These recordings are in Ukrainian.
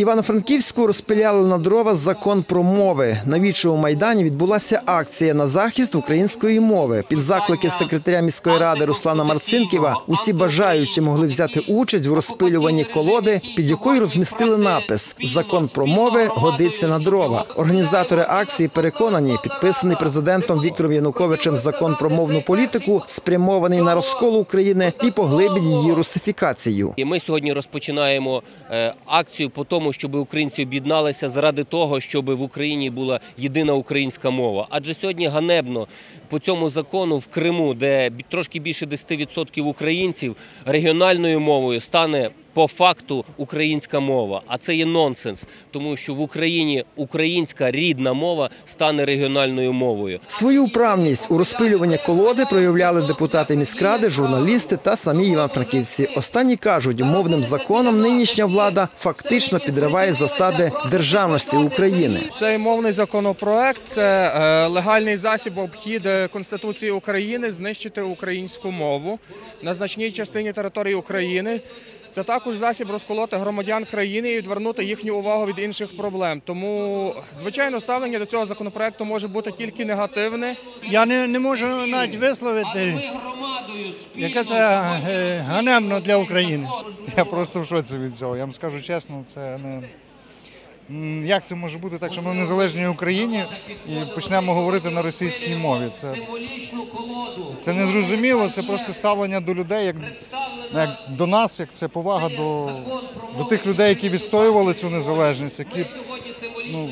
Івано-Франківську розпиляли на дрова закон про мови. На вічому майдані відбулася акція на захист української мови. Під заклики секретаря міської ради Руслана Марцинківа усі бажаючі могли взяти участь в розпилюванні колоди, під якою розмістили напис Закон про мови годиться на дрова. Організатори акції переконані, підписаний президентом Віктором Януковичем закон про мовну політику спрямований на розкол України і поглибить її русифікацію. І ми сьогодні розпочинаємо е, акцію по тому, щоб українці об'єдналися заради того, щоб в Україні була єдина українська мова. Адже сьогодні ганебно по цьому закону в Криму, де трошки більше 10% українців регіональною мовою стане. По факту українська мова, а це є нонсенс, тому що в Україні українська рідна мова стане регіональною мовою. Свою вправність у розпилюванні колоди проявляли депутати міськради, журналісти та самі іван-франківці. Останні кажуть, мовним законом нинішня влада фактично підриває засади державності України. Цей мовний законопроект це е, легальний засіб обхід Конституції України знищити українську мову на значній частині території України. Це також засіб розколоти громадян країни і відвернути їхню увагу від інших проблем. Тому, звичайно, ставлення до цього законопроекту може бути тільки негативне. Я не, не можу навіть висловити, яке це е, ганебно для України. Я просто в шоці від цього. Я вам скажу чесно, це не. Як це може бути так, що ми в незалежній Україні і почнемо говорити на російській мові? Це, це незрозуміло, це просто ставлення до людей, як, як до нас, як це повага до, до тих людей, які відстоювали цю незалежність, які ну,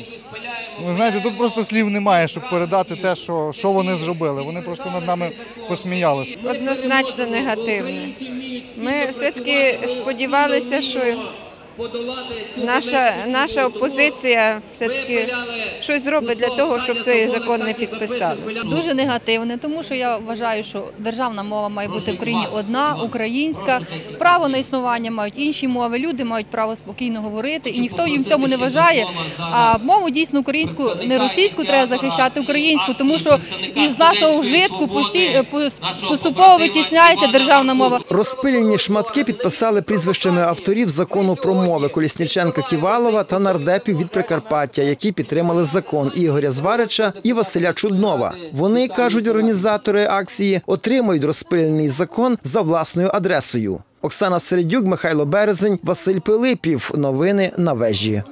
ви знаєте, тут просто слів немає, щоб передати те, що, що вони зробили. Вони просто над нами посміялися. однозначно негативне. Ми все-таки сподівалися, що наша, наша опозиція все-таки щось зробить для того, щоб цей закон не підписали. Дуже негативне, тому що я вважаю, що державна мова має бути в країні одна, українська. Право на існування мають інші мови. Люди мають право спокійно говорити, і ніхто їм цьому не вважає. А мову дійсно українську, не російську, треба захищати українську, тому що із нашого вжитку посі- поступово витісняється державна мова. Розпилені шматки підписали прізвищами авторів закону про мови Колісніченка Ківалова та нардепів від Прикарпаття, які підтримали закон Ігоря Зварича і Василя Чуднова. Вони кажуть, організатори акції отримують розпилений закон за власною адресою. Оксана Середюк, Михайло Березень, Василь Пилипів. Новини на вежі.